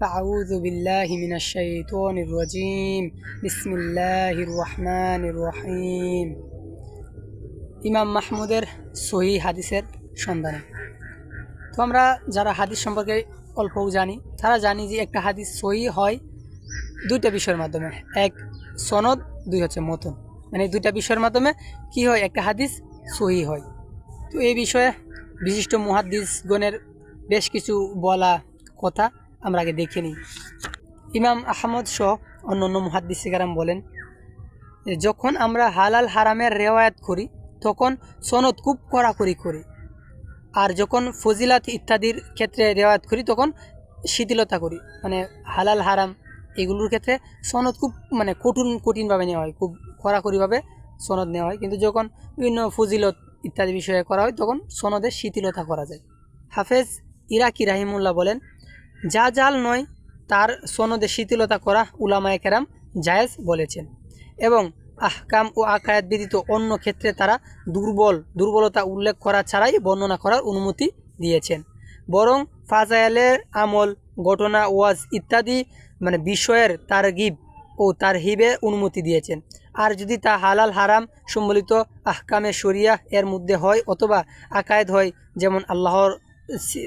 فأعوذ بالله من الشيطان الرجيم بسم الله الرحمن الرحيم ইমাম মাহমুদের সহি হাদিসের সন্ধানে তো আমরা যারা হাদিস সম্পর্কে অল্পও জানি তারা জানি যে একটা হাদিস সহি হয় দুইটা বিষয়ের মাধ্যমে এক সনদ দুই হচ্ছে মতন মানে এই দুইটা বিষয়ের মাধ্যমে কি হয় একটা হাদিস সহি হয় তো এই বিষয়ে বিশিষ্ট মুহাদ্দিসগণের বেশ কিছু বলা কথা আমরা আগে দেখে নিই। ইমাম আহমদ সহ অন্য অন্য মুহাদ্দিসিকারাম বলেন যখন আমরা হালাল হারামের রেওয়ায়াত করি, তখন সনদ খুব কড়াকড়ি করি। আর যখন ফজিলাত ইত্যাদির ক্ষেত্রে রেওয়ায়াত করি, তখন শিথিলতা করি। মানে হালাল হারাম এগুলোর ক্ষেত্রে সনদ খুব মানে কঠিন কঠিনভাবে নেওয়া হয়, খুব কড়াকড়িভাবে সনদ নেওয়া হয়। কিন্তু যখন বিভিন্ন ফজিলত ইত্যাদি বিষয়ে করা হয়, তখন সনদের শিথিলতা করা যায়। হাফেজ ইরাকি রাহিমুল্লাহ বলেন যা জাল নয়, তার সনদে শিথিলতা করা উলামায়ে কেরাম জায়েজ বলেছেন। এবং আহকাম ও আকায়াত ব্যতীত অন্য ক্ষেত্রে তারা দুর্বল, দুর্বলতা উল্লেখ করা ছাড়াই বর্ণনা করার অনুমতি দিয়েছেন। বরং ফাজায়ালের আমল, ঘটনা, ওয়াজ ইত্যাদি মানে বিষয়ের তারগিব ও তার হিবে অনুমতি দিয়েছেন। আর যদি তা হালাল, হারাম সম্বলিত আহকামে শরিয়া এর মধ্যে হয় অথবা আকায়েদ হয়, যেমন আল্লাহর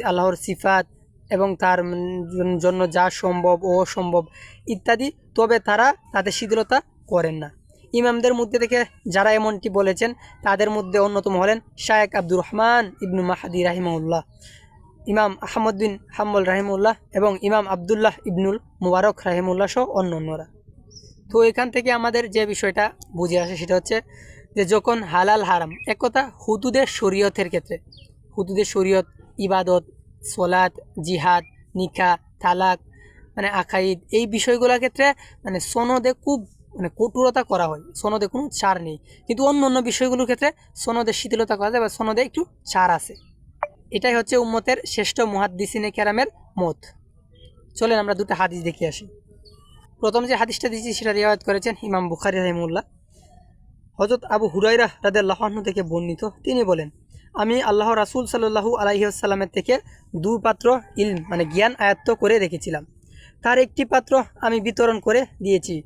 আল্লাহর সিফাত এবং তার জন্য যা সম্ভব ও অসম্ভব ইত্যাদি, তবে তারা তাদের শিথিলতা করেন না। ইমামদের মধ্যে থেকে যারা এমনটি বলেছেন, তাদের মধ্যে অন্যতম হলেন শায়েক আব্দুর রহমান ইবনু মাহাদি রাহিমাউল্লাহ ইমাম আহমদ বিন হাম্বল রাহিমুল্লাহ এবং ইমাম আবদুল্লাহ ইবনুল মুবারক রাহিমুল্লাহ সহ অন্য অন্যরা তো এখান থেকে আমাদের যে বিষয়টা বুঝে আসে সেটা হচ্ছে যে যখন হালাল হারাম এক কথা হুদুদের শরীয়তের ক্ষেত্রে, হুদুদের শরীয়ত, ইবাদত সোলাত জিহাদ, নিকা, তালাক মানে আকাইদ এই বিষয়গুলোর ক্ষেত্রে মানে সনদে খুব মানে কঠোরতা করা হয়। সনদে কোনো ছাড় নেই। কিন্তু অন্য অন্য বিষয়গুলোর ক্ষেত্রে সনদে শিথিলতা করা যায় বা সনদে একটু ছাড় আছে। এটাই হচ্ছে উম্মতের শ্রেষ্ঠ মুহাদ্দিসিনে ক্যারামের মত। চলেন আমরা দুটো হাদিস দেখে আসি। প্রথম যে হাদিসটা দিয়েছি সেটা রিয়ায়ত করেছেন ইমাম বুখারি রহিমুল্লাহ হজরত আবু হুরাইরা রাদের থেকে বর্ণিত। তিনি বলেন আমি আল্লাহ রাসুল সাল্লাহু আলাইসাল্লামের থেকে দু পাত্র ইলম মানে জ্ঞান আয়ত্ত করে রেখেছিলাম। তার একটি পাত্র আমি বিতরণ করে দিয়েছি,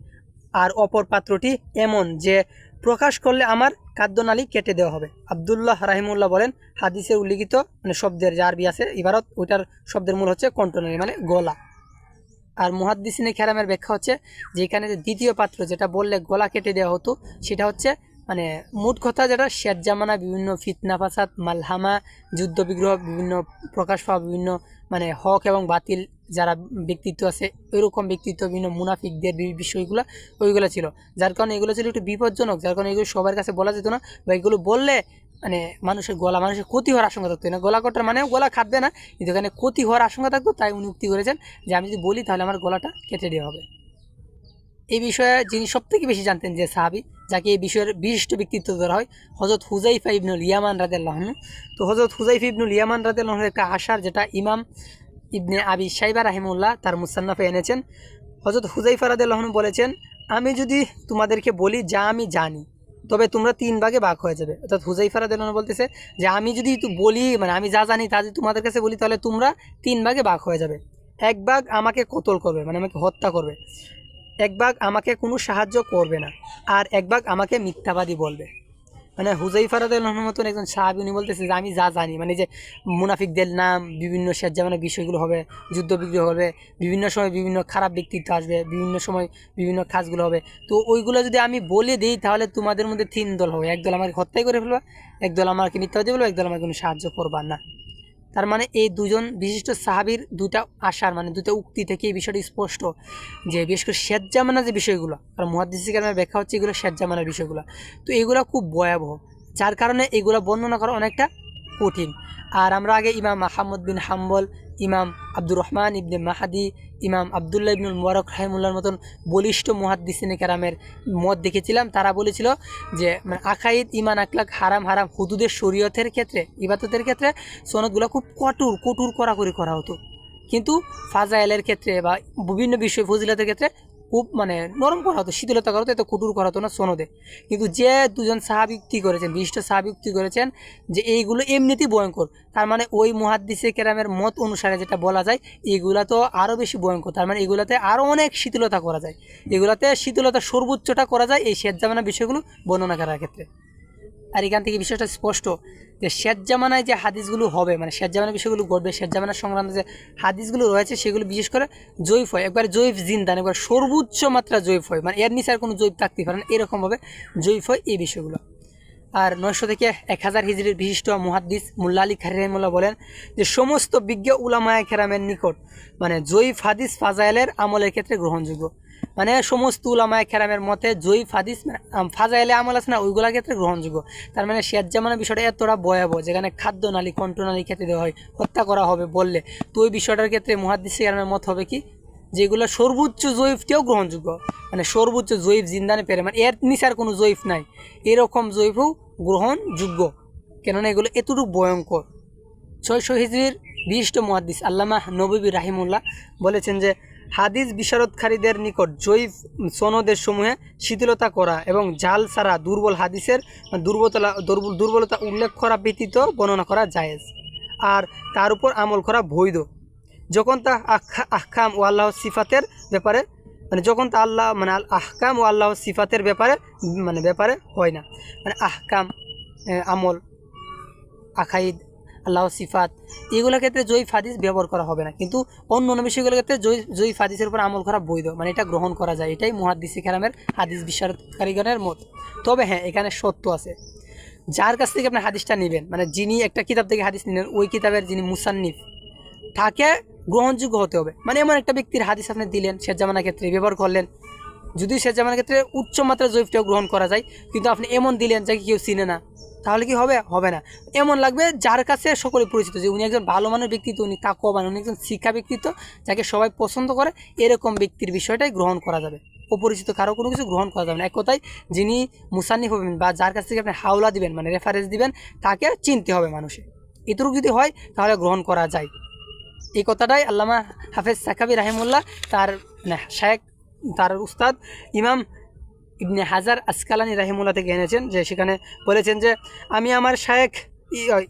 আর অপর পাত্রটি এমন যে প্রকাশ করলে আমার খাদ্যনালী কেটে দেওয়া হবে। আবদুল্লাহ রাহিমুল্লাহ বলেন, হাদিসে উল্লিখিত মানে শব্দের যে আরবি আছে, ইবারত, ওইটার শব্দের মূল হচ্ছে কণ্ঠনালী মানে গলা। আর মুহাদ্দিসিনে খেরামের ব্যাখ্যা হচ্ছে যে এখানে যে দ্বিতীয় পাত্র, যেটা বললে গলা কেটে দেওয়া হতো, সেটা হচ্ছে মানে মোট কথা যেটা শের জামানা বিভিন্ন ফিতনা ফাসাদ, মালহামা যুদ্ধ বিগ্রহ বিভিন্ন প্রকাশ পাওয়া, বিভিন্ন মানে হক এবং বাতিল যারা ব্যক্তিত্ব আছে, ওইরকম ব্যক্তিত্ব, বিভিন্ন মুনাফিকদের বিষয়গুলো, ওইগুলো ছিল। যার কারণে এগুলো ছিল একটু বিপজ্জনক, যার কারণে এগুলো সবার কাছে বলা যেত না, বা এগুলো বললে মানে মানুষের গলা, মানুষের ক্ষতি হওয়ার আশঙ্কা থাকতো। না গলা কটার মানে গলা খাটবে না, কিন্তু এখানে ক্ষতি হওয়ার আশঙ্কা থাকতো, তাই উনি উক্তি করেছেন যে, আমি যদি বলি তাহলে আমার গলাটা কেটে দেওয়া হবে। এই বিষয়ে যিনি সব থেকে বেশি জানতেন যে সাহাবি, যাকে এই বিষয়ের বিশিষ্ট ব্যক্তিত্ব ধরা হয় হজরত হুজাইফা ইবনুল ইয়ামান রাদেল্লাহন তো হজরত হুজাইফা ইবনুল ইয়ামান রাদেল্লাহনের একটা আশার, যেটা ইমাম ইবনে আবি সাইবা রাহিমুল্লাহ তার মুসান্নাফে এনেছেন। হজরত হুজাইফা রাদেল্লাহন বলেছেন, আমি যদি তোমাদেরকে বলি যা আমি জানি, তবে তোমরা তিন ভাগে ভাগ হয়ে যাবে। অর্থাৎ হুজাইফা রাদেল্লাহন বলতেছে যে, আমি যদি বলি মানে আমি যা জানি তা যদি তোমাদের কাছে বলি, তাহলে তোমরা তিন ভাগে ভাগ হয়ে যাবে। এক ভাগ আমাকে কতল করবে মানে আমাকে হত্যা করবে। এক ভাগ আমাকে কোনো সাহায্য করবে না, আর এক ভাগ আমাকে মিথ্যাবাদী বলবে। মানে হুজাই ফারাদের মতন একজন সাহাবি উনি বলতেছে যে, আমি যা জানি। মানে যে মুনাফিকদের নাম, বিভিন্ন স্বেচ্ছামানের বিষয়গুলো হবে যুদ্ধ বিগ্রহ হবে, বিভিন্ন সময় বিভিন্ন খারাপ ব্যক্তিত্ব আসবে, বিভিন্ন সময় বিভিন্ন কাজগুলো হবে। তো ওইগুলো যদি আমি বলে দিই, তাহলে তোমাদের মধ্যে তিন দল হবে। একদল আমাকে হত্যাই করে ফেলবা একদল আমাকে মিথ্যাবাদী বলবে একদল আমাকে কোনো সাহায্য করবা না। তার মানে এই দুজন বিশিষ্ট সাহাবির দুটা আশার মানে দুটা উক্তি থেকে এই বিষয়টি স্পষ্ট যে বিশেষ করে শেষ জামানার যে বিষয়গুলো আর মহাদিসিকার ব্যাখ্যা হচ্ছে এগুলো শেজ্জামানার বিষয়গুলো। তো এগুলো খুব ভয়াবহ, যার কারণে এগুলো বর্ণনা করা অনেকটা কঠিন। আর আমরা আগে ইমাম মাহমুদ বিন হাম্বল, ইমাম আব্দুর রহমান ইবনে মাহাদি ইমাম আবদুল্লাহ ইবনুল মুবারক রাহেমুল্লার মতন বলিষ্ঠ মুহাদ্দিসিনে কেরামের মত দেখেছিলাম। তারা বলেছিল যে মানে আকাইদ ইমান আকলাক হারাম হারাম হুদুদের শরীয়তের ক্ষেত্রে, ইবাদতের ক্ষেত্রে সনদগুলো খুব কঠোর কঠোর কড়াকড়ি করা হতো। কিন্তু ফাজাইলের ক্ষেত্রে বা বিভিন্ন বিষয় ফজিলতের ক্ষেত্রে খুব মানে নরম করা হতো, শীতলতা করা হতো, এত কুটুর করা হতো না সনদে। কিন্তু যে দুজন সাহাবিক্তি করেছেন, বিশিষ্ট সাহাবিক্তি করেছেন, যে এইগুলো এমনিতেই ভয়ঙ্কর। তার মানে ওই মহাদ্দিসে কেরামের মত অনুসারে যেটা বলা যায়, এগুলা তো আরও বেশি ভয়ঙ্কর। তার মানে এগুলাতে আরও অনেক শীতলতা করা যায়। এগুলাতে শীতলতা সর্বোচ্চটা করা যায় এই শেষ জামানা বিষয়গুলো বর্ণনা করার ক্ষেত্রে। আর এখান থেকে বিষয়টা স্পষ্ট যে শেষ জামানায় যে হাদিসগুলো হবে মানে শেষ জামানার বিষয়গুলো ঘটবে, শেষ জামানার সংক্রান্ত যে হাদিসগুলো রয়েছে সেগুলো বিশেষ করে জৈফ হয়। একবার জৈফ জিন্দান, একবার সর্বোচ্চ মাত্রা জৈফ হয় মানে এর নিচে আর কোনো জৈফ থাকতে পারে না, এরকমভাবে জৈফ হয় এই বিষয়গুলো। আর নয়শো থেকে এক হাজার হিজড়ির বিশিষ্ট মুহাদ্দিস মুল্লা আলী খারিমুল্লাহ বলেন যে সমস্ত বিজ্ঞ উলামায় খেরামের নিকট মানে জয়ীফ হাদিস ফাজাইলের আমলের ক্ষেত্রে গ্রহণযোগ্য। মানে সমস্ত উলামায় খেরামের মতে জয়ীফ হাদিস মানে ফাজাইলে আমল আছে না ওইগুলোর ক্ষেত্রে গ্রহণযোগ্য। তার মানে শেষ জামানের বিষয়টা এতটা ভয়াবহ, যেখানে খাদ্য নালী কণ্ঠনালী খেতে দেওয়া হয়, হত্যা করা হবে বললে। তো ওই বিষয়টার ক্ষেত্রে মুহাদ্দিস খেরামের মত হবে কি? যেগুলো সর্বোচ্চ জয়ীফটিও গ্রহণযোগ্য। মানে সর্বোচ্চ জয়ীফ জিন্দানে পেরে মানে এর নিচে আর কোনো জয়ীফ নাই। এরকম জয়ীফও গ্রহণযোগ্য। কেননা এগুলো এতটুকু ভয়ঙ্কর। ছয়শো হিজড়ির বিশিষ্ট মুহাদ্দিস আল্লামা নবী রাহিমুল্লাহ বলেছেন যে হাদিস বিশারদকারীদের নিকট জৈব সনদের সমূহে শিথিলতা করা এবং জাল ছাড়া দুর্বল হাদিসের দুর্বলতা দুর্বলতা উল্লেখ করা ব্যতীত বর্ণনা করা জায়েজ। আর তার উপর আমল করা বৈধ। যখন তা আহকাম ও আল্লাহ সিফাতের ব্যাপারে মানে যখন তা আল্লাহ মানে আহকাম ও আল্লাহ সিফাতের ব্যাপারে মানে ব্যাপারে হয় না। মানে আহকাম আমল, আখাইদ আল্লাহ সিফাত, এগুলোর ক্ষেত্রে জয়ীফ হাদিস ব্যবহার করা হবে না। কিন্তু অন্য অন্য বিষয়গুলোর ক্ষেত্রে জয়ী জয়ীফ হাদিসের উপর আমল করা বৈধ। মানে এটা গ্রহণ করা যায়। এটাই মুহাদ্দিসি খেরামের হাদিস বিশ্বাস কারিগণের মত। তবে হ্যাঁ এখানে সত্য আছে। যার কাছ থেকে আপনি হাদিসটা নেবেন মানে যিনি একটা কিতাব থেকে হাদিস নিলেন, ওই কিতাবের যিনি মুসান্নিফ, তাকে গ্রহণযোগ্য হতে হবে। মানে এমন একটা ব্যক্তির হাদিস আপনি দিলেন, শেষ জামানার ক্ষেত্রে ব্যবহার করলেন। যদি শেষ জামানার ক্ষেত্রে উচ্চ মাত্রার জৈবটাও গ্রহণ করা যায়, কিন্তু আপনি এমন দিলেন যাকে কেউ চিনে না। তাহলে কি হবে? হবে না। এমন লাগবে যার কাছে সকলে পরিচিত, যে উনি একজন ভালো মানের ব্যক্তিত্ব উনি তাকওয়াবান উনি একজন শিক্ষা ব্যক্তিত্ব যাকে সবাই পছন্দ করে, এরকম ব্যক্তির বিষয়টাই গ্রহণ করা যাবে। অপরিচিত কারও কোনো কিছু গ্রহণ করা যাবে না। এক কথায় যিনি মুসান্নিফ হবেন বা যার কাছ থেকে আপনি হাওলা দিবেন মানে রেফারেন্স দিবেন, তাকে চিনতে হবে মানুষে। এটুকু যদি হয়, তাহলে গ্রহণ করা যায়। এই কথাটাই আল্লামা হাফেজ সাকাবি রাহিমুল্লাহ, তার শায়েক তার উস্তাদ ইমাম ইবনে হাজার আসকালানি রাহিমুল্লাহ থেকে এনেছেন, যে সেখানে বলেছেন যে, আমি আমার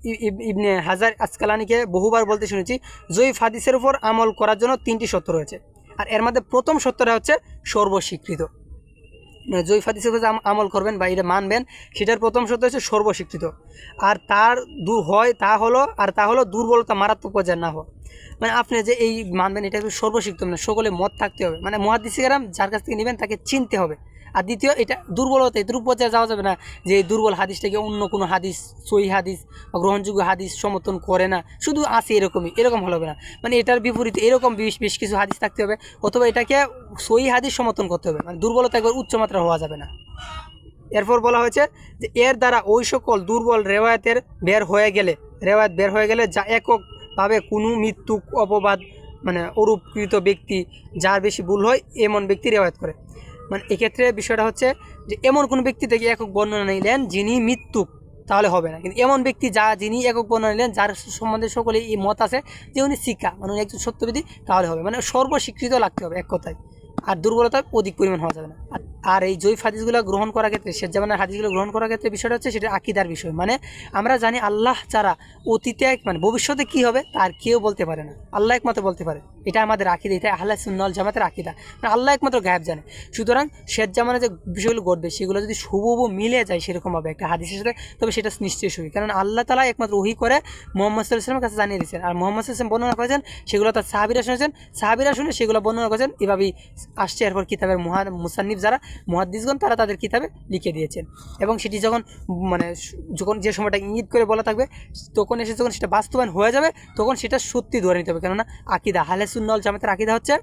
ই- ইবনে হাজার আসকালানিকে বহুবার বলতে শুনেছি, জয়ীফ হাদিসের উপর আমল করার জন্য তিনটি সত্য রয়েছে। আর এর মধ্যে প্রথম সত্যটা হচ্ছে সর্বস্বীকৃত। মানে জয়ীফ হাদিসের উপর আম- আমল করবেন বা এটা মানবেন, সেটার প্রথম সত্য হচ্ছে সর্বস্বীকৃত। আর তার দু হয়, তা হলো, আর তা হলো দুর্বলতা মারাত্মক পর্যায়ে না হওয়া। মানে আপনি যে এই মানবেন, এটা সর্বশিক্ত মানে সকলে মত থাকতে হবে। মানে মহাদিসিকারাম যার কাছ থেকে নেবেন, তাকে চিনতে হবে। আর দ্বিতীয়, এটা দুর্বলতা এই পর্যায়ে যাওয়া যাবে না যে এই দুর্বল হাদিসটাকে অন্য কোনো হাদিস সই হাদিস বা গ্রহণযোগ্য হাদিস সমর্থন করে না। শুধু আছে এরকমই, এরকম হবে না। মানে এটার বিপরীতে এরকম বেশ বেশ কিছু হাদিস থাকতে হবে, অথবা এটাকে সই হাদিস সমর্থন করতে হবে। মানে দুর্বলতা একবার উচ্চমাত্রা হওয়া যাবে না। এরপর বলা হয়েছে যে এর দ্বারা ওই সকল দুর্বল রেওয়ায়তের বের হয়ে গেলে, রেওয়ায়ত বের হয়ে গেলে যা এককভাবে কোনো মৃত্যু অপবাদ মানে অরূপকৃত ব্যক্তি, যার বেশি ভুল হয়, এমন ব্যক্তি রেওয়ায়ত করে। মানে এক্ষেত্রে বিষয়টা হচ্ছে যে এমন কোন ব্যক্তি থেকে একক বর্ণনা নিলেন যিনি মৃত্যু, তাহলে হবে না। কিন্তু এমন ব্যক্তি যা যিনি একক বর্ণনা নিলেন, যার সম্বন্ধে সকলে এই মত আছে যে উনি শিক্ষা মানে উনি একজন সত্যবিধি তাহলে হবে। মানে সর্বস্বীকৃত লাগতে হবে এক কথায়। আর দুর্বলতা অধিক পরিমাণ হওয়া যাবে না। আর- আর এই জৈব হাদিসগুলো গ্রহণ করার ক্ষেত্রে শেষ জামানের হাদিসগুলো গ্রহণ করার ক্ষেত্রে বিষয়টা হচ্ছে সেটা আকিদার বিষয়। মানে আমরা জানি আল্লাহ ছাড়া অতীতে মানে ভবিষ্যতে কি হবে তার কেউ বলতে পারে না। আল্লাহ একমাত্র বলতে পারে। এটা আমাদের আকিদা, এটা আল্লাহ সুন্নল জামাতের আকিদা। মানে আল্লাহ একমাত্র গায়েব জানে। সুতরাং শেষ জামানে যে বিষয়গুলো ঘটবে, সেগুলো যদি হুবহু মিলে যায় সেরকমভাবে একটা হাদিসের সাথে, তবে সেটা নিশ্চয়ই সহি। কারণ আল্লাহ তালা একমাত্র ওহি করে মোহাম্মদ সাল্লামের কাছে জানিয়ে দিয়েছেন। আর মোহাম্মদ সাল্লাম বর্ণনা করেছেন, সেগুলো তার সাহাবিরা শুনেছেন। সাহাবিরা শুনে সেগুলো বর্ণনা করেছেন। এভাবেই আসছে। এরপর কিতাবের মহা মুসান্নিফ যারা মহাদ্দিসগণ তারা তাদের কিতাবে লিখে দিয়েছেন। এবং সেটি যখন মানে যখন যে সময়টা ইঙ্গিত করে বলা থাকবে, তখন এসে যখন সেটা বাস্তবায়ন হয়ে যাবে, তখন সেটা সত্যি ধরে নিতে হবে। কেননা, আকিদা হালেসুন্নল জামাতের আকিদা হচ্ছে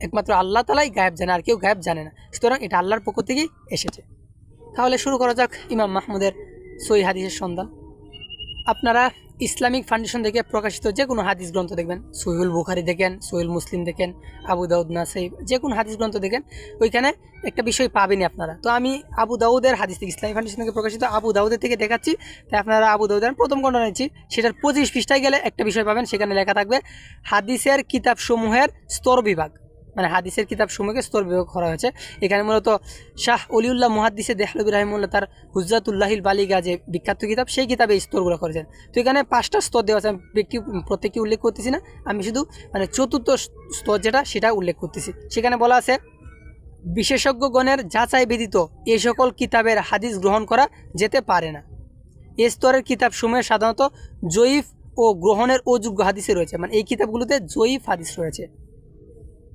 একমাত্র আল্লাহ তালাই গায়েব জানে, আর কেউ গায়েব জানে না। সুতরাং এটা আল্লাহর পক্ষ থেকেই এসেছে। তাহলে শুরু করা যাক ইমাম মাহমুদের সই হাদিসের সন্ধান। আপনারা ইসলামিক ফাউন্ডেশন থেকে প্রকাশিত যে কোনো হাদিস গ্রন্থ দেখবেন। সহিউল বুখারি দেখেন সহিউল মুসলিম দেখেন, আবু দাউদ নাসাইব যে কোনো হাদিস গ্রন্থ দেখেন, ওইখানে একটা বিষয় পাবেনই আপনারা। তো আমি আবু দাউদের হাদিস থেকে, ইসলামিক ফাউন্ডেশন থেকে প্রকাশিত আবু দাউদের থেকে দেখাচ্ছি। তাই আপনারা আবু দাউদের প্রথম ঘটনা নিচ্ছি। সেটার পঁচিশ পৃষ্ঠায় গেলে একটা বিষয় পাবেন, সেখানে লেখা থাকবে, হাদিসের কিতাবসমূহের স্তর বিভাগ। মানে হাদিসের কিতাব সমূহকে স্তর বিভাগ করা হয়েছে। এখানে মূলত শাহ অলিউল্লাহ মুহাদ্দিসে দেহলবি রাহিমুল্লাহ তার হুজ্জাতুল্লাহিল বালিগা যে বিখ্যাত কিতাব, সেই কিতাবে এই স্তরগুলো করেছেন। তো এখানে পাঁচটা স্তর দেওয়া আছে, আমি ব্যক্তি প্রত্যেকটি উল্লেখ করতেছি না। আমি শুধু মানে চতুর্থ স্তর যেটা, সেটা উল্লেখ করতেছি। সেখানে বলা আছে, বিশেষজ্ঞগণের যাচাই ব্যতীত এই সকল কিতাবের হাদিস গ্রহণ করা যেতে পারে না। এ স্তরের কিতাব সমূহে সাধারণত জয়ীফ ও গ্রহণের অযোগ্য হাদিসে রয়েছে। মানে এই কিতাবগুলোতে জয়ীফ হাদিস রয়েছে।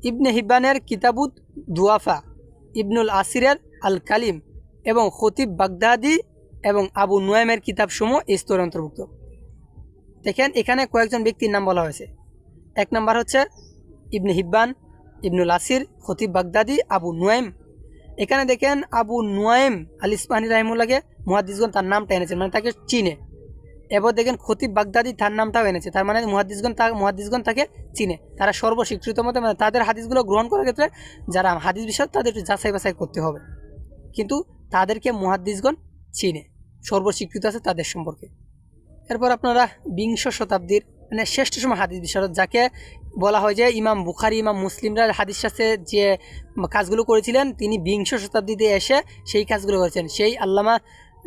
ইবনে হিব্বানের কিতাবুত দুয়াফা ইবনুল আসিরের আল কালিম এবং খতিব বাগদাদি এবং আবু নুয়ামের কিতাবসমূহ এই স্তরে অন্তর্ভুক্ত। দেখেন, এখানে কয়েকজন ব্যক্তির নাম বলা হয়েছে। এক নম্বর হচ্ছে ইবনে হিব্বান, ইবনুল আসির, খতিব বাগদাদি, আবু নুয়াইম। এখানে দেখেন, আবু নুয়াইম আল ইসমানি রাহিমুল্লাহকে মুহাদ্দিসগণ তার নামটা এনেছেন মানে তাকে চিনে। এবার দেখেন খতিব বাগদাদি, তার নামটাও এনেছে। তার মানে মুহাদ্দিসগণ তা মুহাদ্দিসগণ তাকে চিনে। তারা সর্বস্বীকৃত মতে মানে তাদের হাদিসগুলো গ্রহণ করার ক্ষেত্রে যারা হাদিস বিষয় তাদের একটু যাচাই বাছাই করতে হবে। কিন্তু তাদেরকে মুহাদ্দিসগণ চিনে। সর্বস্বীকৃত আছে তাদের সম্পর্কে। এরপর আপনারা বিংশ শতাব্দীর মানে শ্রেষ্ঠ সময় হাদিস বিশারদ, যাকে বলা হয় যে ইমাম বুখারি, ইমাম মুসলিমরা হাদিস শাস্ত্রে যে কাজগুলো করেছিলেন, তিনি বিংশ শতাব্দীতে এসে সেই কাজগুলো করেছেন সেই আল্লামা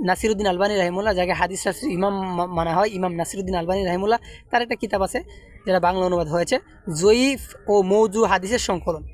নাসিরুদ্দিন আলবানী রাহিমুল্লাহ, যাকে হাদিস শাস্ত্রী ইমাম মানা হয়, ইমাম নাসিরুদ্দিন আলবানী রাহিমুল্লাহ, তার একটা কিতাব আছে, যেটা বাংলা অনুবাদ হয়েছে, জয়ীফ ও মৌজু হাদিসের সংকলন,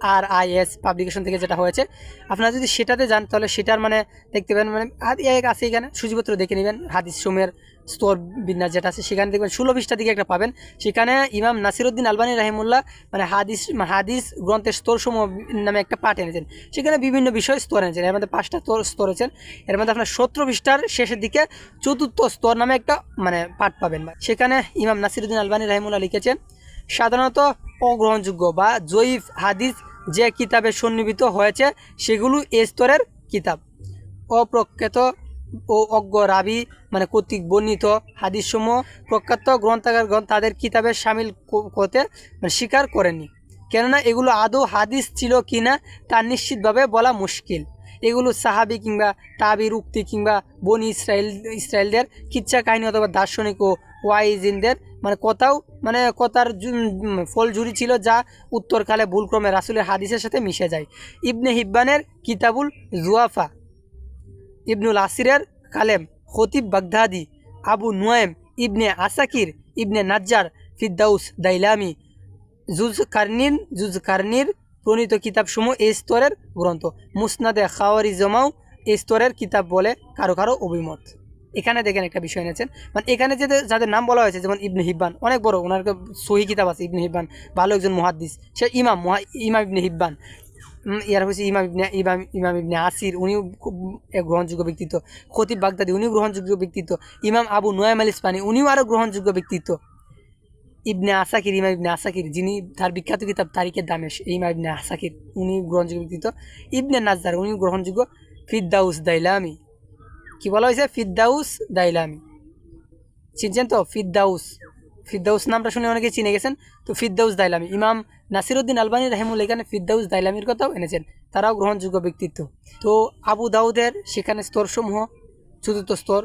আর আই এস পাবলিকেশন থেকে যেটা হয়েছে। আপনারা যদি সেটাতে যান, তাহলে সেটার মানে দেখতে পাবেন মানে হাদি- এক আছে এখানে, সূচিপত্র দেখে নেবেন, হাদিস সময়ের স্তর বিন্যাস যেটা আছে, সেখানে দেখবেন ষোলো পৃষ্ঠা দিকে একটা পাবেন। সেখানে ইমাম নাসিরুদ্দিন আলবানী রাহিমুল্লাহ মানে হাদিস হাদিস গ্রন্থের স্তরসমূহ নামে একটা পাঠ এনেছেন। সেখানে বিভিন্ন বিষয় স্তর এনেছেন। এর মধ্যে পাঁচটা স্তর আছেন এর মধ্যে আপনার সতেরো পৃষ্ঠার শেষের দিকে চতুর্থ স্তর নামে একটা মানে পাঠ পাবেন। সেখানে ইমাম নাসিরুদ্দিন আলবানী রাহিমুল্লাহ লিখেছেন, সাধারণত অগ্রহণযোগ্য বা জয়ীফ হাদিস যে কিতাবে সন্নিবিত হয়েছে, সেগুলো এ স্তরের কিতাব। অপ্রখ্যাত ও অজ্ঞ রাবি মানে কর্তৃক বর্ণিত হাদিসসমূহ প্রখ্যাত গ্রন্থাগারগণ তাদের কিতাবে সামিল করতে মানে স্বীকার করেনি। কেননা এগুলো আদৌ হাদিস ছিল কিনা তা নিশ্চিতভাবে বলা মুশকিল। এগুলো সাহাবি কিংবা তাবির উক্তি কিংবা বনি ইসরায়েল ইসরায়েলদের কিচ্ছা কাহিনী অথবা দার্শনিক ও ওয়াইজিনদের মানে কথাও মানে কথার উম, ফলঝুরি ছিল যা উত্তরকালে ভুলক্রমে রাসুলের হাদিসের সাথে মিশে যায়। ইবনে হিব্বানের কিতাবুল জুয়াফা। ইবনুল আসিরের কালেম, খতিব বাগদাদি, আবু নুয়েম ইবনে আসাকির ইবনে নাজ্জার ফিদ্দাউস দাইলামি। জুজ কার্নিন জুজ কার্নির প্রণীত কিতাবসমূহ এই স্তরের গ্রন্থ। মুসনাদে খাওয়ারি জমাও এই স্তরের কিতাব বলে কারও কারও অভিমত। এখানে দেখেন একটা বিষয় এনেছেন। মানে এখানে যে যাদের নাম বলা হয়েছে, যেমন ইবনে হিব্বান, অনেক বড়, ওনার সহি কিতাব আছে ইবনে হিব্বান, ভালো একজন মুহাদ্দিস, সে ইমাম ইমাম ইবনে হিব্বান। ইয়ার হচ্ছে ইমাম ইবনে ইমাম ইমাম ইবনে আসির, উনিও গ্রহণযোগ্য ব্যক্তিত্ব। খতিব বাগদাদি, উনিও গ্রহণযোগ্য ব্যক্তিত্ব। ইমাম আবু নোয়াম আল ইসপানি উনিও আরও গ্রহণযোগ্য ব্যক্তিত্ব। ইবনে আসাকির, ইমাম ইবনে আসাকির, যিনি তার বিখ্যাত কিতাব তারিকের দামেশ ইমাম ইবনে আসাকির উনি গ্রহণযোগ্য ব্যক্তিত্ব। ইবনে নাজদার উনি গ্রহণযোগ্য। ফিদ্দাউস দাইলামি। কি বলা হয়েছে? ফিদ্দাউস দাইলামি। চিনছেন তো? ফিদ্দাউস ফিদ্দাউস নামটা শুনে অনেকে চিনে গেছেন। তো ফিদ্দাউস দাইলামি। ইমাম নাসিরুদ্দিন আলবানী রাহিমুল এখানে ফিদ্দাউস দাইলামির কথাও এনেছেন। তারাও গ্রহণযোগ্য ব্যক্তিত্ব। তো আবু দাউদের সেখানে স্তরসমূহ, চতুর্থ স্তর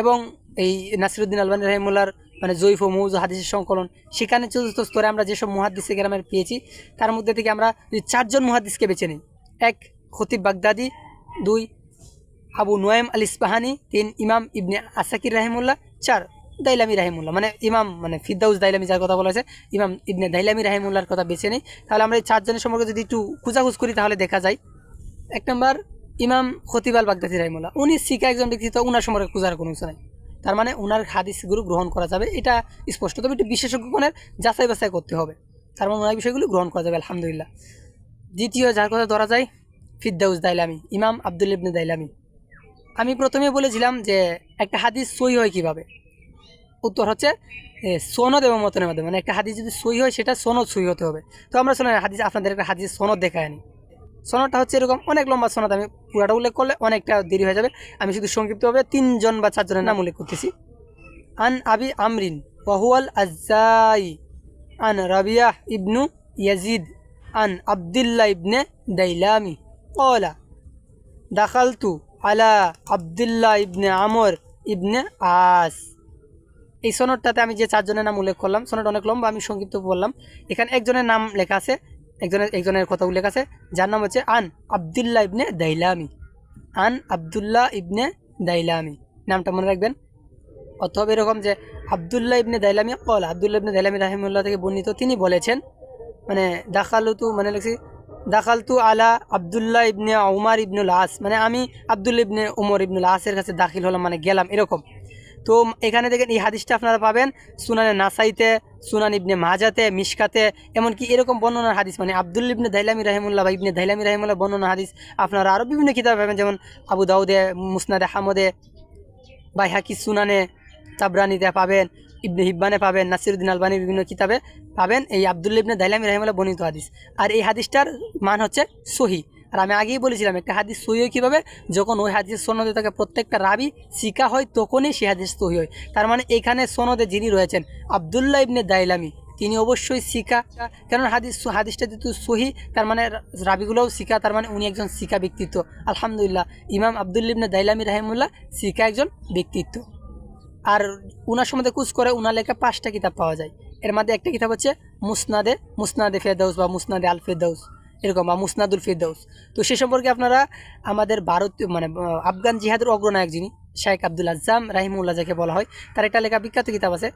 এবং এই নাসিরুদ্দিন আলবানী রাহিমুল্লার মানে জৈফ মৌজ হাদিসের সংকলন, সেখানে চতুর্থ স্তরে আমরা যেসব মুহাদ্দিসে গ্রামের পেয়েছি, তার মধ্যে থেকে আমরা যদি চারজন মুহাদ্দিসকে বেছে নিই। এক খতিব বাগদাদি, দুই আবু নোয়েম আল ইস্পাহানি তিন ইমাম ইবনে আসাকির রাহিমুল্লাহ, চার দাইলামি রাহিমুল্লাহ। মানে ইমাম মানে ফিদ্দাউস দাইলামি যার কথা বলা হয়েছে, ইমাম ইবনে দাইলামি রাহিমুল্লাহর কথা বেছে নিই। তাহলে আমরা এই চারজনের সম্পর্কে যদি একটু খুঁজাখুঁজ করি, তাহলে দেখা যায়, এক নম্বর, ইমাম খতিব আল বাগদাদি রাহিমুল্লাহ। উনি শিখা একজন ব্যক্তি, তো উনার সম্পর্কে খুঁজার কোনো কিছু নাই। তার মানে ওনার হাদিসগুলো গ্রহণ করা যাবে, এটা স্পষ্ট। তবে একটু বিশেষজ্ঞগণের যাচাই বাছাই করতে হবে। তার মানে ওনার বিষয়গুলো গ্রহণ করা যাবে, আলহামদুলিল্লাহ। দ্বিতীয়, যার কথা ধরা যায় ফিদ্দাউস দাইলামি, ইমাম আব্দুল ইবনে দাইলামি। আমি প্রথমে বলেছিলাম যে, একটা হাদিস সই হয় কীভাবে? উত্তর হচ্ছে সনদ এবং মতনের মাধ্যমে মানে একটা হাদিস যদি সই হয়, সেটা সনদ সই হতে হবে। তো আমরা শোনেন, হাদিস আপনাদের একটা হাদিস সনদ দেখায় আনি সনদটা হচ্ছে এরকম অনেক লম্বা সনদ। আমি পুরাটা উল্লেখ করলে অনেকটা দেরি হয়ে যাবে। আমি শুধু সংক্ষিপ্তভাবে তিনজন বা চারজনের নাম উল্লেখ করতেছি। আন আবি আমরিন ওয়াহুয়াল আজাই আন রাবিয়াহ ইবনু ইয়াজিদ, আন আবদুল্লাহ ইবনে দাইলামি। কলা দাখালতু আলা আবদুল্লাহ ইবনে আমর ইবনে আস। এই সনদটাতে আমি যে চারজনের নাম উল্লেখ করলাম সনদ অনেক লম্বা, আমি সংক্ষিপ্ত বললাম। এখানে একজনের নাম লেখা আছে, একজনের একজনের কথা উল্লেখ আছে, যার নাম হচ্ছে আন আবদুল্লাহ ইবনে দাইলামি। আন আবদুল্লাহ ইবনে দাইলামি। নামটা মনে রাখবেন। অথবা এরকম যে আবদুল্লাহ ইবনে দাইলামি, কল আবদুল্লাহ ইবনে দাইলামি রাহিমুল্লাহ থেকে বর্ণিত, তিনি বলেছেন মানে দাখালতু মানে লিখছি, দাখালতু আলা আবদুল্লাহ ইবনে উমার ইবনুল আস মানে আমি আবদুল্লা ইবনে উমর ইবনুল আসের কাছে দাখিল হলাম মানে গেলাম এরকম। তো এখানে দেখেন এই হাদিসটা আপনারা পাবেন, সুনানে নাসাইতে, সুনান ইবনে মাজাতে, মিশকাতে, এমনকি এরকম বর্ণনার হাদিস মানে আব্দুল ইবনে দাইলামি রাহিমুল্লাহ বা ইবনে দাইলামি রাহিমুল্লাহ বর্ণনা হাদিস আপনারা আরও বিভিন্ন কিতাব পাবেন, যেমন আবু দাউদে, মুসনাদে হামদে বা হাকি সুনানে, তাবরানিতে পাবেন, ইবনে হিব্বানে পাবেন, নাসিরুদ্দিন আলবানি বিভিন্ন কিতাবে পাবেন, এই আবদুল্লা ইবনে দাইলামি রাহিমুল্লাহ বর্ণিত হাদিস। আর এই হাদিসটার মান হচ্ছে সহি। আর আমি আগেই বলেছিলাম, একটা হাদিস সহি হয় কীভাবে? যখন ওই হাদিসের সনদে তাকে প্রত্যেকটা রাবি শিকা হয়, তখনই সেই হাদিস সহি হয়। তার মানে এখানে সনদে যিনি রয়েছেন, আবদুল্লাহ ইবনে দাইলামি, তিনি অবশ্যই শিকা। কেন হাদিস হাদিসটা যেহেতু সহি, তার মানে রাবিগুলোও শিকা, তার মানে উনি একজন শিকা ব্যক্তিত্ব। আলহামদুলিল্লাহ, ইমাম আবদুল্লা ইবনে দাইলামি রাহিমুল্লাহ শিকা একজন ব্যক্তিত্ব। আর উনার সম্বন্ধে কুচ করে, উনার লেখা পাঁচটা কিতাব পাওয়া যায়। এর মধ্যে একটা কিতাব হচ্ছে মুসনাদে মুসনাদে ফেরদাউস বা মুসনাদে আল ফেরদাউস। এরকম বা মুসনাদুল ফেরদাউস তো সে সম্পর্কে আপনারা আমাদের ভারতীয় মানে আফগান জিহাদের অগ্রনায়ক যিনি শেখ আব্দুল আজ্জাম রাহিমুল্লাহ যাকে বলা হয়, তার একটা লেখা বিখ্যাত কিতাব আছে।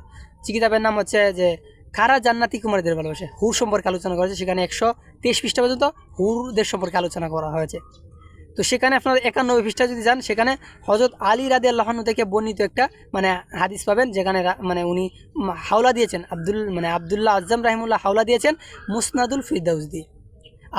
যে কিতাবের নাম হচ্ছে যে, কারা জান্নাতি কুমারীদের ভালোবাসে? হুর সম্পর্কে আলোচনা করা হয়েছে। সেখানে একশো তেইশ পৃষ্ঠা পর্যন্ত হুরদের সম্পর্কে আলোচনা করা হয়েছে। তো সেখানে আপনার একানব্বই পৃষ্ঠা যদি যান, সেখানে হজরত আলী রাদে আল্লাহনু থেকে বর্ণিত একটা মানে হাদিস পাবেন। যেখানে মানে উনি হাওলা দিয়েছেন। আব্দুল মানে আবদুল্লাহ আজম রাহিমুল্লাহ হাওলা দিয়েছেন মুসনাদুল ফিরদাউস দিয়ে।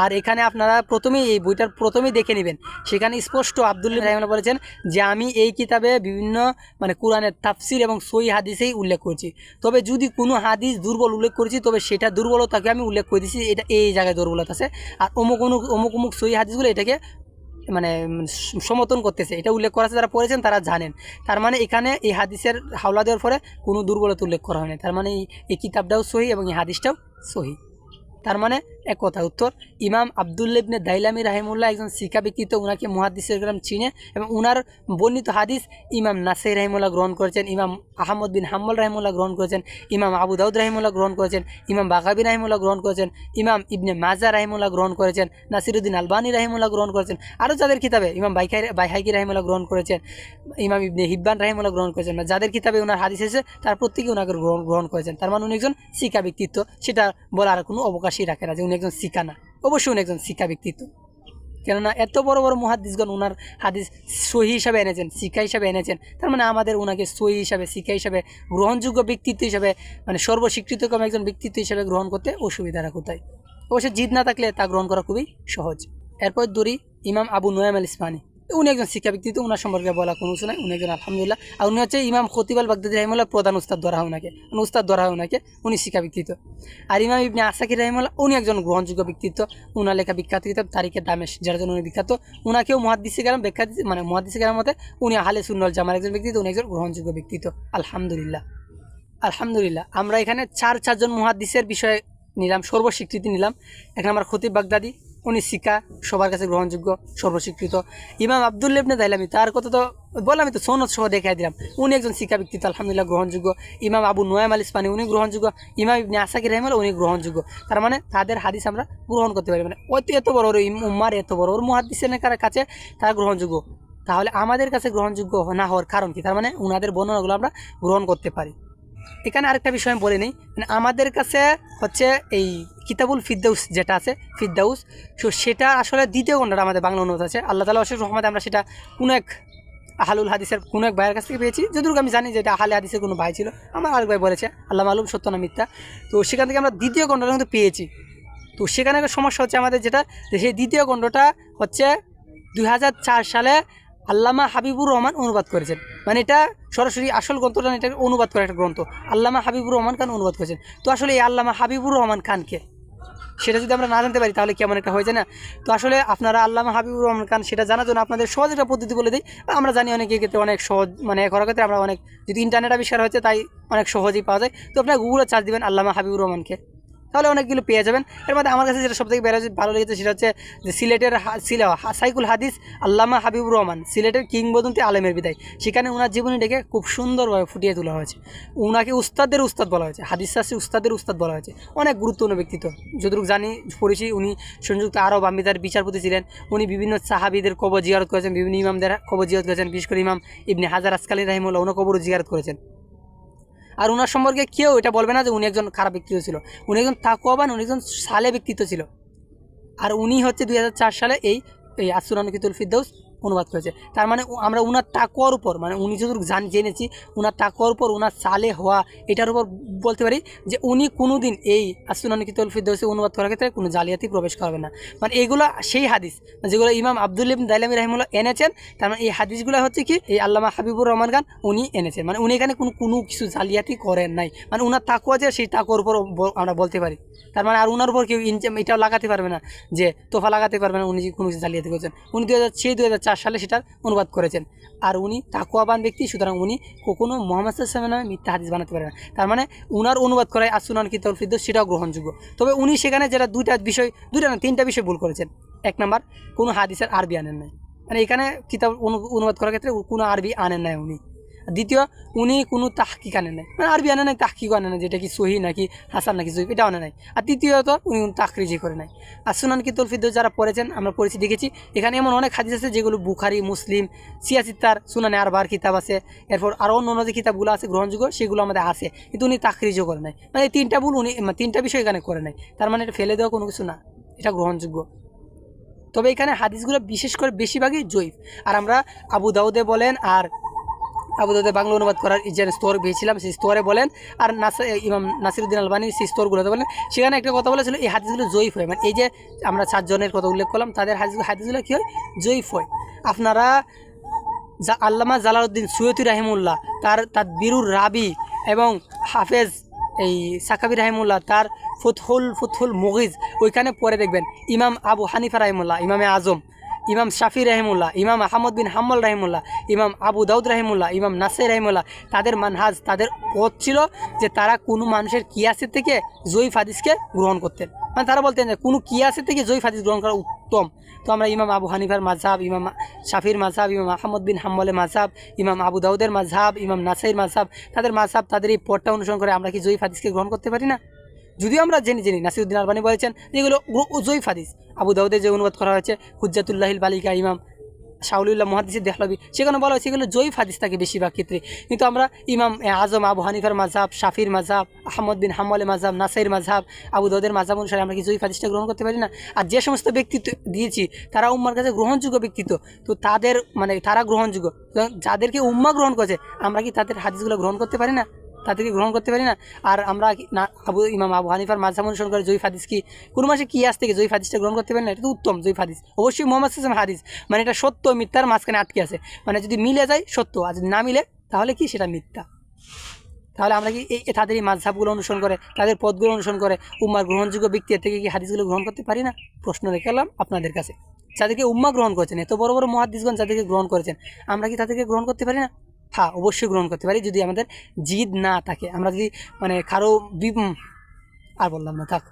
আর এখানে আপনারা প্রথমেই এই বইটার প্রথমেই দেখে নেবেন। সেখানে স্পষ্ট আবদুল্লাহ রাহিমুল্লাহ বলেছেন যে, আমি এই কিতাবে বিভিন্ন মানে কোরআনের তাফসির এবং সই হাদিসেই উল্লেখ করছি। তবে যদি কোনো হাদিস দুর্বল উল্লেখ করেছি, তবে সেটা দুর্বলতাকে আমি উল্লেখ করে দিচ্ছি এটা এই জায়গায় দুর্বলতা আছে। আর অমুক অমুক অমুক অমুক সই হাদিসগুলো এটাকে মানে সমর্থন করতেছে। এটা উল্লেখ করা আছে, যারা পড়েছেন তারা জানেন। তার মানে এখানে এই হাদিসের হাওলা দেওয়ার পরে কোনো দুর্বলতা উল্লেখ করা হয়নি। তার মানে এই কিতাবটাও সহি এবং এই হাদিসটাও সহি। তার মানে এক কথা, উত্তর, ইমাম আবদুল্লা ইবনে দাইলামি রাহিমুল্লাহ একজন শিক্ষা ব্যক্তিত্ব উনাকে মুহাদ্দিসের গ্রাম চিনে এবং উনার বর্ণিত হাদিস ইমাম নাসির রাহিমুল্লাহ গ্রহণ করেছেন, ইমাম আহমদ বিন হাম্মল রাহিমুল্লাহ গ্রহণ করেছেন, ইমাম আবু দাউদ রাহিমুল্লাহ গ্রহণ করেছেন, ইমাম বাগাবি রাহিমুল্লাহ গ্রহণ করেছেন, ইমাম ইবনে মাজা রাহিমুল্লাহ গ্রহণ করেছেন, নাসিরুদ্দিন আলবানী রাহিমুল্লাহ গ্রহণ করেছেন আরও যাদের কিতাবে ইমাম বাইখাই বাইহাইকি রাহিমুল্লাহ গ্রহণ করেছেন, ইমাম ইবনে হিব্বান রাহিমুল্লাহ গ্রহণ করেছেন মানে যাদের কিতাবে ওনার হাদিস এসেছে, তার প্রত্যেকে ওনাকে গ্রহণ গ্রহণ করেছেন, তার মানে উনি একজন শিক্ষা ব্যক্তিত্ব সেটা বলার কোনো অবকাশই রাখে না যে উনি একজন শিক্ষা না। অবশ্যই উনি একজন শিকা ব্যক্তিত্ব কেননা এত বড় বড় মহাদিসগণ ওনার হাদিস সহি হিসাবে এনেছেন শিক্ষা হিসাবে এনেছেন, তার মানে আমাদের ওনাকে সহি হিসাবে শিক্ষা হিসাবে, গ্রহণযোগ্য ব্যক্তিত্ব হিসাবে মানে সর্বস্বীকৃতকম একজন ব্যক্তিত্ব হিসাবে গ্রহণ করতে অসুবিধারা কোথায়। অবশ্য জিদ না থাকলে তা গ্রহণ করা খুবই সহজ। এরপর দূরি ইমাম আবু নোয়াম আল ইসমানি উনি একজন শিক্ষা ব্যক্তিত্ব ওনার সম্পর্কে বলা কোনো কিছু নাই, উনি একজন আলহামদুলিল্লাহ। আর উনি হচ্ছে ইমাম খতিবাল বাগদাদি রহিমুল্লাহ প্রধান উস্তাদ ধরা ওনাকে মানে উস্তাদ ধরা ওনাকে উনি শিক্ষা ব্যক্তিত্ব আর ইমাম ইবনে আসাকির রহিমুল্লাহ উনি একজন গ্রহণযোগ্য ব্যক্তিত্ব। উনার লেখা বিখ্যাত কিতাব তারিখে দামেশ, যার জন্য উনি বিখ্যাত। উনাকেও মহাদিসে গেলাম ব্যাখ্যা মানে মহাদিসে গেলাম মতে উনি আহলে সুন্নল জামার একজন ব্যক্তিত্ব, উনি একজন গ্রহণযোগ্য ব্যক্তিত্ব। আলহামদুলিল্লাহ। আলহামদুলিল্লাহ, আমরা এখানে চার চারজন মুহাদ্দিসের বিষয়ে নিলাম, সর্বস্বীকৃতি নিলাম। এক নম্বর খতিব বাগদাদি উনি শিকা সবার কাছে গ্রহণযোগ্য, সর্বস্বীকৃত। ইমাম আবদুল্লা ইবনে দাইলামি, তার কথা তো বললামই তো সনদ সহ দেখাই দিলাম। উনি একজন শিক্ষা ব্যক্তিত্ব আলহামদুলিল্লাহ গ্রহণযোগ্য। ইমাম আবু নোয়াম আল ইসপানি উনি গ্রহণযোগ্য। ইমাম ইবনে আসাকির রহমাল উনি গ্রহণযোগ্য। তার মানে তাদের হাদিস আমরা গ্রহণ করতে পারি। মানে ওই তো এত বড় ইম- উম্মার, এত বড় বড় মুহাদ্দিসের কাছে, তারা গ্রহণযোগ্য। তাহলে আমাদের কাছে গ্রহণযোগ্য না হওয়ার কারণ কি? তার মানে ওনাদের বর্ণনাগুলো আমরা গ্রহণ করতে পারি। এখানে আরেকটা বিষয় আমি বলে নিই। মানে আমাদের কাছে হচ্ছে এই কিতাবুল ফিদ্দাউস যেটা আছে ফিদ্দাউস তো সেটা আসলে দ্বিতীয় খণ্ডটা আমাদের বাংলা অনুবাদ আছে। আল্লাহ তালা অশেষ রহমতে আমরা সেটা কোনো এক আহালুল হাদিসের কোনো এক ভাইয়ের কাছ থেকে পেয়েছি। যতটুকু আমি জানি যে এটা আহালে হাদিসের কোনো ভাই ছিল। আমার আরেক ভাই বলেছে, আল্লাহ মালুম সত্য না মিথ্যা। তো সেখান থেকে আমরা দ্বিতীয় খণ্ডটা কিন্তু পেয়েছি। তো সেখানে একটা সমস্যা হচ্ছে আমাদের যেটা, যে সেই দ্বিতীয় গণ্ডটা হচ্ছে দুই হাজার চার সালে আল্লামা হাবিবুর রহমান অনুবাদ করেছেন। মানে এটা সরাসরি আসল গ্রন্থটা এটা অনুবাদ করা একটা গ্রন্থ। আল্লামা হাবিবুর রহমান খান অনুবাদ করেছেন। তো আসলে এই আল্লামা হাবিবুর রহমান খানকে সেটা যদি আমরা না জানতে পারি, তাহলে কেমন একটা হয়ে যায় না? তো আসলে আপনারা আল্লামা হাবিবুর রহমান খান, সেটা জানার জন্য আপনাদের সহজ একটা পদ্ধতি বলে দিই। আমরা জানি অনেকে ক্ষেত্রে অনেক সহজ মানে করার ক্ষেত্রে আমরা অনেক, যদি ইন্টারনেট আবিষ্কার হয়েছে, তাই অনেক সহজেই পাওয়া যায়। তো আপনারা গুগলে চার্জ দিবেন আল্লামা হাবিবুর রহমানকে তাহলে অনেকগুলো পেয়ে যাবেন। এর মধ্যে আমার কাছে যেটা সবথেকে বেড়ে ভালো লেগেছে সেটা হচ্ছে যে সিলেটের সাইকুল হাদিস আল্লামা হাবিবুর রহমান, সিলেটের কিংবদন্তি আলেমের বিদায়। সেখানে ওনার জীবনী ডেকে খুব সুন্দরভাবে ফুটিয়ে তোলা হয়েছে। ওনাকে উস্তাদের উস্তাদ বলা হয়েছে, হাদিস শাস্ত্রী উস্তাদের উস্তাদ বলা হয়েছে। অনেক গুরুত্বপূর্ণ ব্যক্তিত্ব। যতটুকু জানি, পড়েছি, উনি সংযুক্ত আরব আমিদার বিচারপতি ছিলেন। উনি বিভিন্ন সাহাবিদের কবর জিয়ারত করেছেন, বিভিন্ন ইমামদের কবর জিয়ারত করেছেন। বিশেষ করে ইমাম ইবনে হাজার আসকালী রাহিমুল্লাহ উনি কবর জিয়ারত করেছেন। আর ওনার সম্পর্কে কেউ এটা বলবে না যে উনি একজন খারাপ ব্যক্তিত্ব ছিল উনি একজন তাকুয়াবান, উনি একজন সালে ব্যক্তিত্ব ছিল। আর উনি হচ্ছে দু হাজার চার সালে এই এই আসুরানকিতুল ফিরদৌস অনুবাদ করেছে। তার মানে আমরা উনার তাকুয়ার উপর মানে উনি যতটুকু জান, জেনেছি, উনার তাকুয়ার উপর উনার সালে হওয়া এটার উপর বলতে পারি যে উনি কোনো দিন এই আসুনানকিতুল ফিরদৌসে অনুবাদ করার ক্ষেত্রে কোনো জালিয়াতি প্রবেশ করবে না। মানে এগুলো সেই হাদিস যেগুলো ইমাম আব্দুল ইবন দাইলামি রাহিমুল্লাহ এনেছেন, তার মানে এই হাদিসগুলো হচ্ছে কি, এই আল্লামা হাবিবুর রহমান খান উনি এনেছেন। মানে উনি এখানে কোনো কোনো কিছু জালিয়াতি করেন নাই। মানে উনার তাকুয়া যে, সেই তাকুয়ার উপর আমরা বলতে পারি। তার মানে আর উনার উপর কেউ ইনচাম এটাও লাগাতে পারবে না যে তোফা লাগাতে পারবে না উনি কোনো কিছু জালিয়াতি করেছেন। উনি দু হাজার, সেই দু হাজার চার সালে সেটার অনুবাদ করেছেন। আর উনি তাকুয়াবান ব্যক্তি, সুতরাং উনি কখনো মোহাম্মদ সাল্লামের নামে মিথ্যা হাদিস বানাতে পারে না। তার মানে উনার অনুবাদ করায় আসুনান কিতাব ফিদ্দোস সেটাও গ্রহণযোগ্য। তবে উনি সেখানে যেটা দুইটা বিষয়, দুইটা না, তিনটা বিষয় ভুল করেছেন। এক নাম্বার, কোনো হাদিসের আরবি আনেন নাই। মানে এখানে কিতাব অনুবাদ করার ক্ষেত্রে কোনো আরবি আনেন নাই উনি। দ্বিতীয়, উনি কোনো তাহকিক আনেন নাই। মানে আরবি আনে নাই তাহকিক আনে নাই, যেটা কি সহি নাকি হাসান নাকি জয়ীফ এটা আনে নাই। আর তৃতীয়ত, উনি কোনো তাকরিজি করে নাই। আর সুনান কি ফিদ্দোস যারা পড়েছেন, আমরা পড়েছি, দেখেছি। এখানে এমন অনেক হাদিস আছে, যেগুলো বুখারি, মুসলিম সিয়াসিত্তার সুনানে আরবার কিতাব আছে। এরপর আরও অন্য অন্য যে কিতাবগুলো আছে, গ্রহণযোগ্য, সেগুলো আমাদের আছে। কিন্তু উনি তাকরিজও করে নাই। মানে এই তিনটা ভুল উনি মানে তিনটা বিষয় এখানে করে নাই। তার মানে এটা ফেলে দেওয়া কোনো কিছু না। এটা গ্রহণযোগ্য। তবে এখানে হাদিসগুলো বিশেষ করে বেশিরভাগই জৈব আর আমরা আবু দাউদে বলেন, আর আবু দাউদে বাংলা অনুবাদ করার যে স্তর পেয়েছিলাম, সেই স্তরে বলেন, আর নাসা ইমাম নাসিরুদ্দিন আলবানি সেই স্তরগুলোতে বলেন, সেখানে একটা কথা বলেছিল, এই হাদিসগুলো জয়ীফ হয়। মানে এই যে আমরা চারজনের কথা উল্লেখ করলাম, তাদের হাদিস, হাদিসগুলো কী হয়? জয়ীফ হয়। আপনারা যা আল্লামা জালালউদ্দিন সৈয়দি রাহিমুল্লাহ, তার তার বিরুর রাবি এবং হাফেজ এই সাকাবি রাহিমুল্লাহ, তার ফুতহুল ফুতহুল মুগিজ, ওইখানে পরে দেখবেন, ইমাম আবু হানিফা রাহিমুল্লাহ, ইমামে আজম ইমাম শাফি রাহিমুল্লাহ, ইমাম আহমদ বিন হাম্মল রাহিমুল্লাহ, ইমাম আবু দাউদ রাহিমুল্লাহ, ইমাম নাসির রাহিমুল্লাহ, তাদের মানহাজ, তাদের পথ ছিল যে তারা কোনো মানুষের কিয়াসের থেকে জয়ীফ হাদিসকে গ্রহণ করতেন। মানে তারা বলতেন যে কোনো কিয়াসের থেকে জয়ীফ হাদিস গ্রহণ করা উত্তম। তো আমরা ইমাম আবু হানিফার মাঝহাব ইমাম শাফির মাঝহাব ইমাম আহমদ বিন হাম্মলের মাঝহাব ইমাম আবু দাউদের মাঝহাব ইমাম নাসাইর মাঝহাব তাদের মাঝহাব তাদের এই পথটা অনুসরণ করে আমরা কি জয়ীফ হাদিসকে গ্রহণ করতে পারি না? যদিও আমরা জেনে জেনি, নাসিরুদ্দিন আলবানি বলেছেন যে এগুলো গ্র- জয়ীফ হাদিস। আবু দাউদে যে অনুবাদ করা হয়েছে, হুজ্জাতুল্লাহিল বালিকা ইমাম শাউলুল্লাহ মহাদিসের দেহলবি, সেখানে বলা হয়েছে এগুলো জয়ীফ হাদিস থাকে বেশিরভাগ ক্ষেত্রে। কিন্তু আমরা ইমাম আজম, আবু হানিফার মাঝহাব শাফির মাঝহাব আহমদ বিন হাম্মলে মাঝহাব নাসাইর মাঝহাব আবু দাউদের মাঝহাব অনুসারে আমরা কি জয়ীফ হাদিসটা গ্রহণ করতে পারি না? আর যে সমস্ত ব্যক্তিত্ব দিয়েছি, তারা উম্মার কাছে গ্রহণযোগ্য ব্যক্তিত্ব। তো তাদের মানে তারা গ্রহণযোগ্য। যাদেরকে উম্মা গ্রহণ করেছে, আমরা কি তাদের হাদিসগুলো গ্রহণ করতে পারি না? তাদেরকে গ্রহণ করতে পারি না। আর আমরা না, আবু ইমাম আবু হানিফার মাঝহাব অনুসরণ করে জয়ীফ হাদিস কি? কোনো মাসে কি আস থেকে জয়ীফ হাদিসটা গ্রহণ করতে পারি না? এটা তো উত্তম জয়ীফ হাদিস। অবশ্যই মোহাম্মদ হাসান হাদিস। মানে এটা সত্য মিথ্যার মাঝখানে আটকে আছে। মানে যদি মিলে যায়, সত্য। আর যদি না মিলে, তাহলে কি সেটা মিথ্যা? তাহলে আমরা কি এই তাদের এই মাঝহাবগুলো অনুসরণ করে, তাদের পদগুলো অনুসরণ করে, উম্মার গ্রহণযোগ্য ব্যক্তির থেকে কি হাদিসগুলো গ্রহণ করতে পারি না? প্রশ্ন রেখে এলাম আপনাদের কাছে। যাদেরকে উম্মা গ্রহণ করেছেন, এত বড় বড় মহাদিসগণ যাদেরকে গ্রহণ করেছেন, আমরা কি তাদেরকে গ্রহণ করতে পারি না? হ্যাঁ অবশ্যই গ্রহণ করতে পারি, যদি আমাদের জিদ না থাকে। আমরা যদি মানে কারও আর বললাম না, থাক।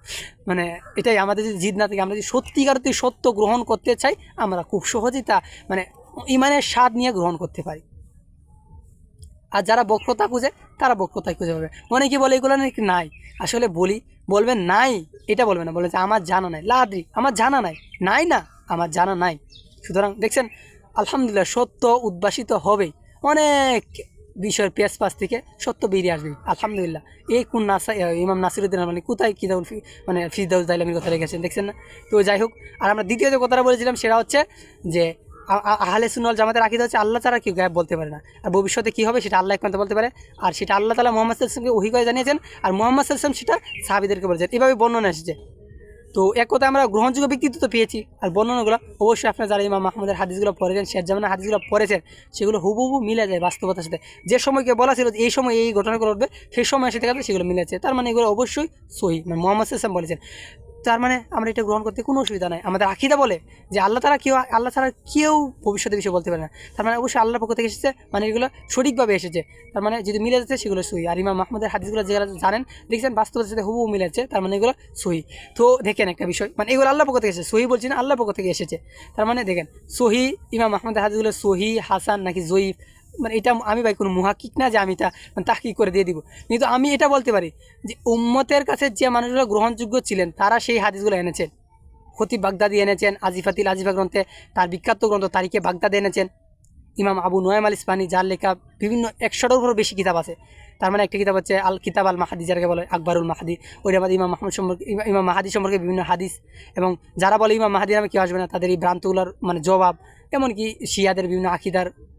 মানে এটাই, আমাদের যদি জিদ না থাকে, আমরা যদি সত্যিকার সত্য গ্রহণ করতে চাই, আমরা খুব সহজেই তা মানে ইমানের স্বাদ নিয়ে গ্রহণ করতে পারি। আর যারা বক্রতা খুঁজে, তারা বক্রতাই খুঁজে পাবে। অনেকে বলে, এগুলো নাকি নাই। আসলে বলি, বলবেন নাই, এটা বলবে না। বলে যে, আমার জানা নাই। লাদ্রি, আমার জানা নাই। নাই না, আমার জানা নাই। সুতরাং, দেখছেন, আলহামদুলিল্লাহ, সত্য উদ্ভাসিত হবেই অনেক বিষয়ের পেঁয়াজ পাশ থেকে সত্য বেরিয়ে আসবে। আলহামদুলিল্লাহ। এই কোন নাসা ইমাম নাসিরুদ্দিন মানে কোথায় ফি- মানে ফিরদাউস দাইলামির কথা রেখেছেন, দেখছেন না? তো যাই হোক, আর আমরা দ্বিতীয় যে কথাটা বলেছিলাম সেটা হচ্ছে যে আহলে সুন্নাল জামাতের আকিদা হচ্ছে আল্লাহ তারা কেউ গায়েব বলতে পারে না। আর ভবিষ্যতে কী হবে সেটা আল্লাহ একমাত্র বলতে পারে। আর সেটা আল্লাহ তালা মোহাম্মদ সাল্লামকে ওহি করে জানিয়েছেন, আর মোহাম্মদ সাল্লাম সেটা সাহাবিদেরকে বলেছেন। এভাবে বর্ণনা এসেছে। তো এক কথা আমরা গ্রহণযোগ্য ব্যক্তিত্ব তো পেয়েছি। আর বর্ণনাগুলো অবশ্যই আপনার যারা ইমাম মাহমুদের হাদিসগুলো পড়েছেন শের জামানের হাদিসগুলো পড়েছেন, সেগুলো হুবহু মিলে যায় বাস্তবতার সাথে। যে সময়কে বলা ছিল এই সময় এই ঘটনাগুলো ঘটবে, সেই সময় সেটা সেগুলো মিলেছে তার মানে এগুলো অবশ্যই সহি। মানে মোহাম্মদ ইসলাম বলেছেন তার মানে আমরা এটা গ্রহণ করতে কোনো অসুবিধা নাই। আমাদের আকিদা বলে যে আল্লাহ তারা কেউ, আল্লাহ ছাড়া কেউ ভবিষ্যতের বিষয়ে বলতে পারে না। তার মানে অবশ্যই আল্লাহর পক্ষ থেকে এসেছে মানে এগুলো সঠিকভাবে এসেছে। তার মানে যদি মিলে যাচ্ছে সেগুলো সহি। আর ইমাম মাহমুদের হাদিসগুলো যেগুলো জানেন, দেখছেন বাস্তবের সাথে হুবু মিলেছে তার মানে এগুলো সহি। তো দেখেন একটা বিষয় মানে এগুলো আল্লাহ পক্ষ থেকে এসেছে, সহি বলছি না আল্লাহ পক্ষ থেকে এসেছে। তার মানে দেখেন, সহি, ইমাম মাহমুদের হাদিসগুলো সহি, হাসান নাকি জয়ীফ মানে এটা আমি ভাই কোনো মুহাক্কিক না যে আমি তা মানে তাহকিক করে দিয়ে দিব। কিন্তু আমি এটা বলতে পারি যে উম্মতের কাছে যে মানুষগুলো গ্রহণযোগ্য ছিলেন তারা সেই হাদিসগুলো এনেছেন। খতিব বাগদাদি এনেছেন আজিফাতিল আজিফা গ্রন্থে তার বিখ্যাত গ্রন্থ তারিখে বাগদাদি এনেছেন। ইমাম আবু নোয়েম আল ইসপানি যার লেখা বিভিন্ন একশোটার উপরও বেশি কিতাব আছে। তার মানে একটা কিতাব হচ্ছে আল কিতাব আল মাহাদি যাকে বলে আকবরুল মাহাদি। ওইটা বাদে ইমাম মাহমুদ সম্পর্কে ইমাম মাহাদি সম্পর্কে বিভিন্ন হাদিস এবং যারা বলে ইমাম মাহাদি নামে কেউ আসবে না তাদের এই ভ্রান্তগুলোর মানে জবাব। এমনকি শিয়াদের বিভিন্ন আকিদার উম,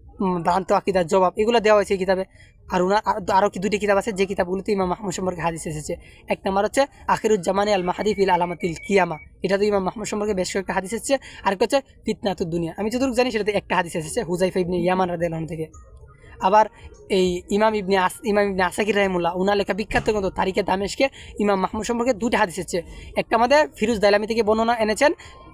ভ্রান্ত আকিদার জবাব, এগুলো দেওয়া হয়েছে এই কিতাবে। আর ওনার আরও কি দুটি কিতাব আছে? যে কিতাবগুলোতে ইমাম মাহমুদ সম্পর্কে হাদিস এসেছে। এক নম্বর হচ্ছে আখিরুজ্জামানে আল মাহাদি ফিল আলামাতিল কিয়ামা। এটা তো ইমাম মাহমুদ সম্পর্কে বেশ কয়েকটা হাদিস এসেছে। আরেকটা হচ্ছে, ফিতনাতুদ দুনিয়া। আমি যতটুকু জানি, সেটাতে একটা হাদিস এসেছে হুজাইফা ইবনে ইয়ামান রাদিয়াল্লাহু থেকে। আবার এই ইমাম ইবনে আস, ইমাম ইবনে আসাকির রাহিমুল্লাহ, উনার লেখা বিখ্যাত গ্রন্থ তারিখে দামেশকে ইমাম মাহমুদ সম্পর্কে দুটি হাদিস এসেছে। একটা আমাদের ফিরুজ দাইলামি থেকে বর্ণনা এনেছেন,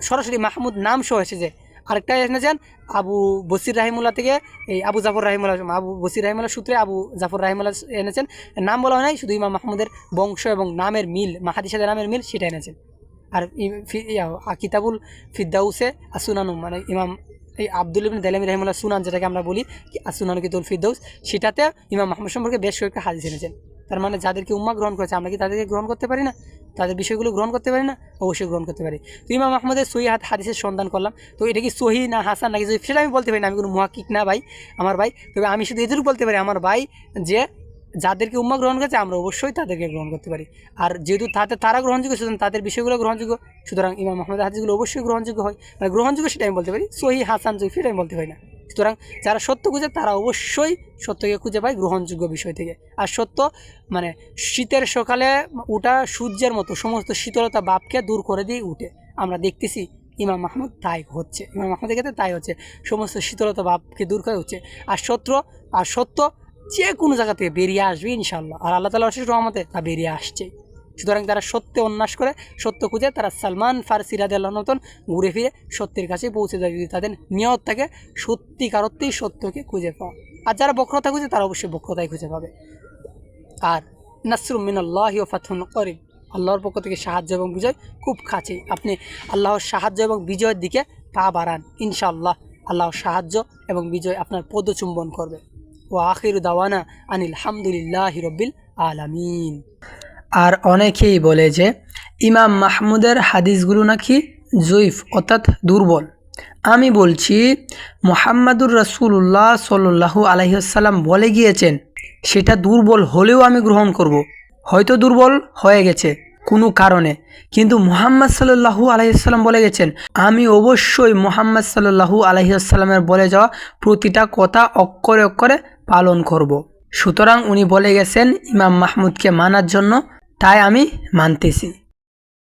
সরাসরি মাহমুদ নাম সহ এসেছে। আরেকটা এনেছেন আবু বসির রাহিমুল্লাহ থেকে, এই আবু জাফর রাহিমুল্লাহ, আবু বসির রাহিমুল্লাহ সূত্রে আবু জাফর রাহিমুল্লাহ এনেছেন। নাম বলা হয় নাই, শুধু ইমাম মাহমুদের বংশ এবং নামের মিল মাহাদির নামের মিল সেটা এনেছেন। আর কিতাবুল ফিদ্দাউসে আসুনানু মানে ইমাম, এই আব্দুল ইবিন দালামি রহমুল্লাহ সুনান যেটাকে আমরা বলি আসুনানু কিতুল ফিদ্দাউস, সেটাতে ইমাম মাহমুদ সম্পর্কে বেশ কয়েকটা হাদিস এনেছেন। তার মানে যাদেরকে উম্মা গ্রহণ করেছে, আমরা কি তাদেরকে গ্রহণ করতে পারি না? তাদের বিষয়গুলো গ্রহণ করতে পারি না? অবশ্যই গ্রহণ করতে পারি। তো ইমাম আহমদের সহি হাত হাদিসের সন্ধান করলাম। তো এটা কি সহি না হাসান নাকি জয়ীফ সেটা আমি বলতে পারি না। আমি কোনো মুহাক্কিক না ভাই, আমার ভাই। তবে আমি শুধু এটুকু বলতে পারি, আমার ভাই যে যাদেরকে উম্মা গ্রহণ করেছে, আমরা অবশ্যই তাদেরকে গ্রহণ করতে পারি। আর যেহেতু তাতে তারা গ্রহণযোগ্য, সুতরাং তাদের বিষয়গুলো গ্রহণযোগ্য। সুতরাং ইমাম আহমদের হাদিসগুলো অবশ্যই গ্রহণযোগ্য হয়। মানে গ্রহণযোগ্য সেটা আমি বলতে পারি, সহি, হাসান এটা আমি বলতে পারি না। সুতরাং যারা সত্য খুঁজে, তারা অবশ্যই সত্যকে খুঁজে পায় গ্রহণযোগ্য বিষয় থেকে। আর সত্য মানে শীতের সকালে উঠা সূর্যের মতো, সমস্ত শীতলতা বাপকে দূর করে দিয়ে উঠে। আমরা দেখতেছি ইমাম মাহমুদ তাই হচ্ছে। ইমাম মাহমুদের ক্ষেত্রে তাই হচ্ছে। সমস্ত শীতলতা ভাবকে দূর করে হচ্ছে আর সত্য আর সত্য যে কোনো জায়গা থেকে বেরিয়ে আসবে ইনশাল্লাহ আর আল্লাহ তালা অশেষ রহমতে তা বেরিয়ে আসছে সুতরাং তারা সত্যে অন্যাস করে, সত্য খুঁজে তারা সালমান ফারসি রাদিয়াল্লাহর মতন ঘুরে ফিরে সত্যের কাছে পৌঁছে যায় যদি তাদের নিয়ত থাকে, সত্যিকার অর্থেই সত্যকে খুঁজে পাওয়া। আর যারা বক্রতা খুঁজে, তারা অবশ্যই বক্রতাই খুঁজে পাবে। আর নাসরুম মিনাল্লাহি ও ফাথুন করিম আল্লাহর পক্ষ থেকে সাহায্য এবং বিজয় খুব কাছেই। আপনি আল্লাহর সাহায্য এবং বিজয়ের দিকে পা বাড়ান, ইনশাআল্লাহ আল্লাহর সাহায্য এবং বিজয় আপনার পদচুম্বন করবে। ও আখির দাওয়ানা আনিল হামদুলিল্লাহ রব্বিল আলামিন। আর অনেকেই বলে যে ইমাম মাহমুদের হাদিসগুলো নাকি জৈফ অর্থাৎ দুর্বল আমি বলছি, মোহাম্মদুর রাসুল্লাহ সাল্লু আলহিহাল্লাম বলে গিয়েছেন, সেটা দুর্বল হলেও আমি গ্রহণ করব। হয়তো দুর্বল হয়ে গেছে কোনো কারণে, কিন্তু মুহাম্মদ সাল্লাহু আলহিহাল্লাম বলে গেছেন, আমি অবশ্যই মোহাম্মদ সাল্লাহু আলহিহাল্লামের বলে যাওয়া প্রতিটা কথা অক্ষরে অক্ষরে পালন করব। সুতরাং উনি বলে গেছেন, ইমাম মাহমুদকে মানার জন্য তাই আমি মানতেছি।